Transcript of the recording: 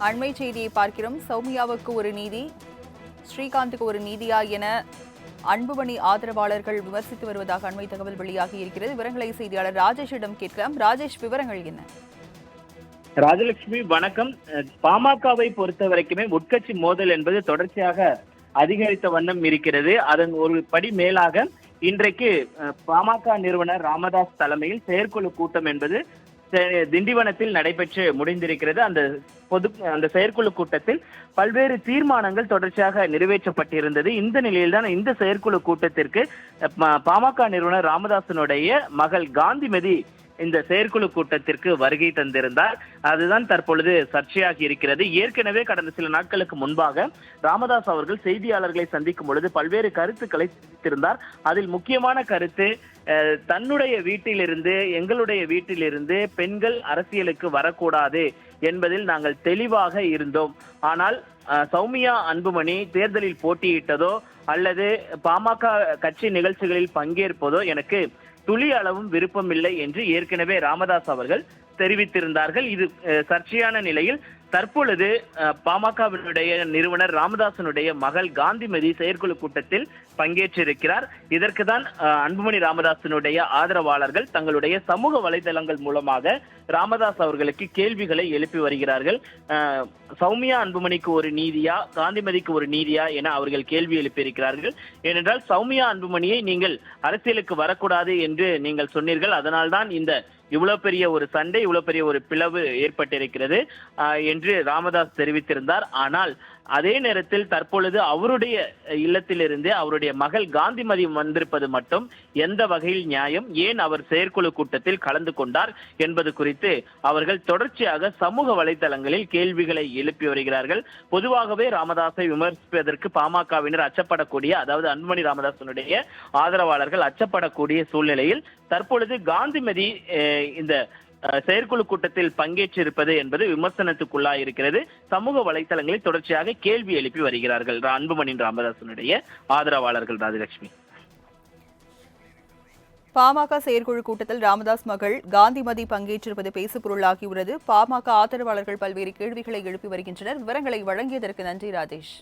அண்மை செய்தியை பார்க்கிறோம். சௌமியாவுக்கு ஒரு நீதி ஸ்ரீகாந்துக்கு ஒரு நீதியா என அன்புமணி ஆதரவாளர்கள் விமர்சித்து வருவதாக அண்மை தகவல் வெளியாகி இருக்கிறது. விவரங்களை செய்தியாளர் ராஜேஷிடம் கேட்கலாம். ராஜேஷ் விவரங்கள் என்ன? ராஜலட்சுமி வணக்கம். பாமகவை பொறுத்த வரைக்குமே உட்கட்சி மோதல் என்பது தொடர்ச்சியாக அதிகரித்த வண்ணம் இருக்கிறது. அதன் ஒரு படி மேலாக இன்றைக்கு அஹ், பாமக நிறுவனர் ராமதாஸ் தலைமையில் செயற்குழு கூட்டம் என்பது திண்டிவனத்தில் நடைபெற்று முடிந்திருக்கிறது. அந்த பொது அந்த செயற்குழு கூட்டத்தில் பல்வேறு தீர்மானங்கள் தொடர்ச்சியாக நிறைவேற்றப்பட்டிருந்தது. இந்த நிலையில்தான் இந்த செயற்குழு கூட்டத்திற்கு பா- பாமக நிறுவனர் ராமதாசனுடைய மகள் காந்திமதி இந்த செயற்குழு கூட்டத்திற்கு வருகை தந்திருந்தார். அதுதான் தற்பொழுது சர்ச்சையாகி இருக்கிறது. ஏற்கனவே கடந்த சில நாட்களுக்கு முன்பாக ராமதாஸ் அவர்கள் செய்தியாளர்களை சந்திக்கும் பொழுது பல்வேறு கருத்துக்களை தெரிவித்திருந்தார். அதில் முக்கியமான கருத்து தன்னுடைய வீட்டிலிருந்து எங்களுடைய வீட்டிலிருந்து பெண்கள் அரசியலுக்கு வரக்கூடாது என்பதில் நாங்கள் தெளிவாக இருந்தோம். ஆனால் சௌமியா அன்புமணி தேர்தலில் போட்டியிட்டதோ அல்லது பாமக கட்சி நிகழ்ச்சிகளில் பங்கேற்பதோ எனக்கு துளி அளவும் விருப்பமில்லை என்று ஏற்கனவே ராமதாஸ் அவர்கள் தெரிவித்திருந்தார்கள். இது சர்ச்சையான நிலையில் தற்பொழுது பாமகவினுடைய நிறுவனர் ராமதாசனுடைய மகள் காந்திமதி செயற்குழு கூட்டத்தில் பங்கேற்றிருக்கிறார். இதற்கு தான் அன்புமணி ராமதாசனுடைய ஆதரவாளர்கள் தங்களுடைய சமூக வலைதளங்கள் மூலமாக ராமதாஸ் அவர்களுக்கு கேள்விகளை எழுப்பி வருகிறார்கள். சௌமியா அன்புமணிக்கு ஒரு நீதியா காந்திமதிக்கு ஒரு நீதியா என அவர்கள் கேள்வி எழுப்பியிருக்கிறார்கள். ஏனென்றால் சௌமியா அன்புமணியை நீங்கள் அரசியலுக்கு வரக்கூடாது என்று நீங்கள் சொன்னீர்கள். அதனால்தான் இந்த இவ்வளவு பெரிய ஒரு சண்டை இவ்வளவு பெரிய ஒரு பிளவு ஏற்பட்டிருக்கிறது. என்று என்று ராமதாஸ் தெரிவித்திருந்தார். ஆனால் அதே நேரத்தில் தற்பொழுது அவருடைய இல்லத்திலிருந்து அவருடைய மகள் காந்திமதி வந்திருப்பது மட்டும் எந்த வகையில் நியாயம்? ஏன் அவர் செயற்குழு கூட்டத்தில் கலந்து கொண்டார் என்பது குறித்து அவர்கள் தொடர்ச்சியாக சமூக வலைதளங்களில் கேள்விகளை எழுப்பி வருகிறார்கள். பொதுவாகவே ராமதாஸை விமர்சிப்பதற்கு பாமகவினர் அச்சப்படக்கூடிய அதாவது அன்புமணி ராமதாசனுடைய ஆதரவாளர்கள் அச்சப்படக்கூடிய சூழ்நிலையில் தற்பொழுது காந்திமதி இந்த செயற்குழு கூட்டத்தில் பங்கேற்றிருப்பது என்பது விமர்சனத்துக்குள்ளாய் இருக்கிறது சமூக வலைதளங்களில் தொடர்ச்சியாக கேள்வி எழுப்பி வருகிறார்கள் அன்புமணி ராமதாசனுடைய ஆதரவாளர்கள் ராஜலட்சுமி. பாமக செயற்குழு கூட்டத்தில் ராமதாஸ் மகள் காந்திமதி பங்கேற்றிருப்பது பேசுபொருளாகியுள்ளது. பாமக ஆதரவாளர்கள் பல்வேறு கேள்விகளை எழுப்பி வருகின்றனர். விவரங்களை வழங்கியதற்கு நன்றி ராஜேஷ்.